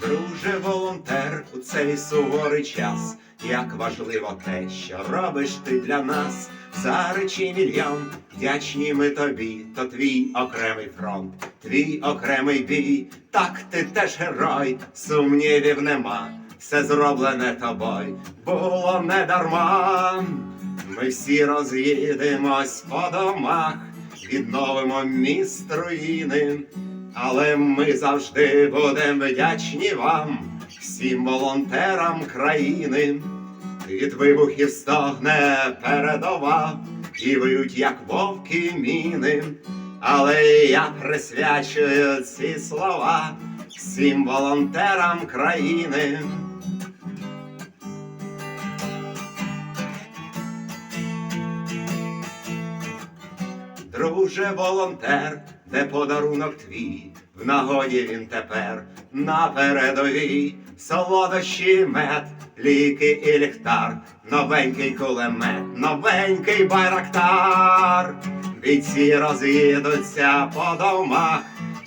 Друже волонтер у цей суворий час, як важливо те, що робиш ти для нас. За речі мільйон, вдячні ми тобі, то твій окремий фронт, твій окремий бій, так ти теж герой, сумнівів нема, все зроблене тобою, було не дарма. Ми всі роз'їдемось по домах, відновимо міст руїни, але ми завжди будемо вдячні вам, всім волонтерам країни. Від вибухів стогне передова, і як вовки міни. Але я присвячую ці слова всім волонтерам країни. Друже волонтер, де подарунок твій, в нагоді він тепер. На передовій, солодощі мед, ліки і ліхтар, новенький кулемет, новенький байрактар. Бійці роз'їдуться по домах,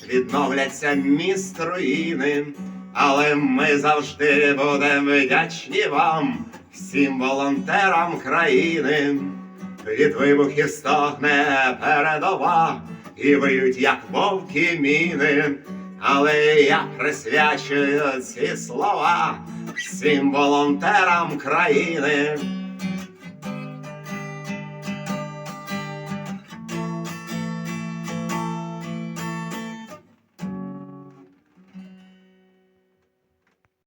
відновляться міст руїни, але ми завжди будемо вдячні вам, всім волонтерам країни. Від вибухів стогне передова, і як вовки міни. Але я присвячую ці слова всім волонтерам країни.